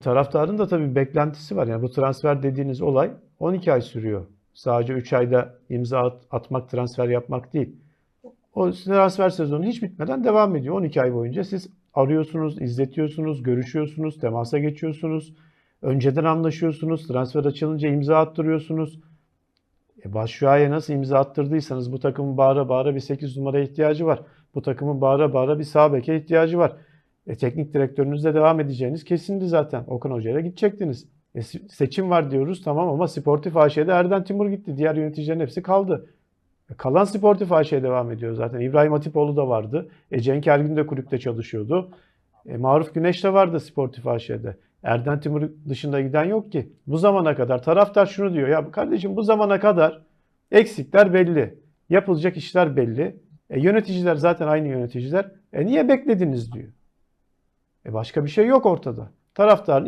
Taraftarın da tabii beklentisi var. Yani bu transfer dediğiniz olay 12 ay sürüyor. Sadece 3 ayda imza at- atmak, transfer yapmak değil. O transfer sezonu hiç bitmeden devam ediyor. 12 ay boyunca siz arıyorsunuz, izletiyorsunuz, görüşüyorsunuz, temasa geçiyorsunuz. Önceden anlaşıyorsunuz. Transfer açılınca imza attırıyorsunuz. E Başşuay'a nasıl imza attırdıysanız bu takımın bağıra bağıra bir 8 numaraya ihtiyacı var. Bu takımın bağıra bağıra bir sağ beke ihtiyacı var. E, teknik direktörünüzle devam edeceğiniz kesindi zaten. Okan Hoca'yla gidecektiniz. E, se- seçim var diyoruz tamam ama Sportif AŞ'de Erden Timur gitti. Diğer yöneticilerin hepsi kaldı. E, kalan Sportif AŞ devam ediyor zaten. İbrahim Hatipoğlu da vardı. E, Cenk Ergün de kulüpte çalışıyordu. E, Maruf Güneş de vardı Sportif AŞ'de. Erden Timur dışında giden yok ki. Bu zamana kadar taraftar şunu diyor. Ya kardeşim bu zamana kadar eksikler belli. Yapılacak işler belli. E, yöneticiler zaten aynı yöneticiler. E niye beklediniz diyor. E başka bir şey yok ortada. Taraftarın